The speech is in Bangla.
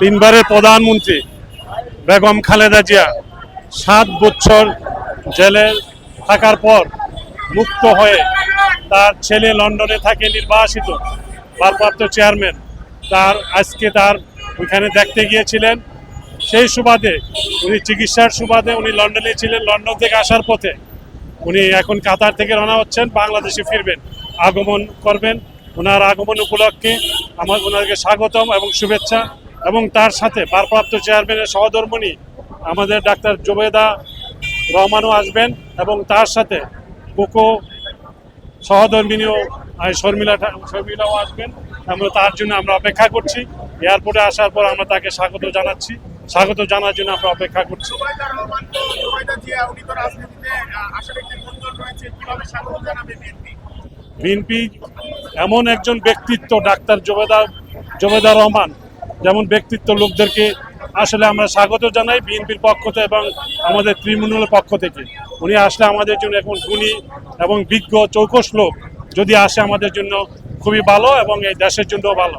তিনবারের প্রধানমন্ত্রী বেগম খালেদা জিয়া সাত বছর জেলে থাকার পর মুক্ত হয়ে তার ছেলে লন্ডনে থাকে নির্বাসিত, ভারপ্রাপ্ত চেয়ারম্যান। তার আজকে তার ওইখানে দেখতে গিয়েছিলেন। সেই সুবাদে, উনি চিকিৎসার সুবাদে উনি লন্ডনে ছিলেন। লন্ডন থেকে আসার পথে উনি এখন কাতার থেকে রওনা হচ্ছেন, বাংলাদেশে ফিরবেন, আগমন করবেন। ওনার আগমন উপলক্ষে আমার ওনাকে স্বাগতম এবং শুভেচ্ছা। এবং তার সাথে ভারপ্রাপ্ত চেয়ারম্যানের সহধর্মণী আমাদের ডাক্তার জোবেদা রহমানও আসবেন এবং তার সাথে কোকো সহধর্মিনীও শর্মিলা শর্মিলাও আসবেন। আমরা তার জন্য আমরা অপেক্ষা করছি। এয়ারপোর্টে আসার পর আমরা তাকে স্বাগত জানাচ্ছি। স্বাগত জানার জন্য আমরা অপেক্ষা করছি। বিএনপি এমন একজন ব্যক্তিত্ব ডাক্তার জোবেদা জোবেদা রহমান যেমন ব্যক্তিত্ব লোকদেরকে আসলে আমরা স্বাগত জানাই বিএনপির পক্ষ থেকে এবং আমাদের তৃণমূলের পক্ষ থেকে। উনি আসলে আমাদের জন্য এখন গুণী এবং বিজ্ঞ, চৌকস লোক। যদি আসে আমাদের জন্য খুবই ভালো এবং এই দেশের জন্য ভালো।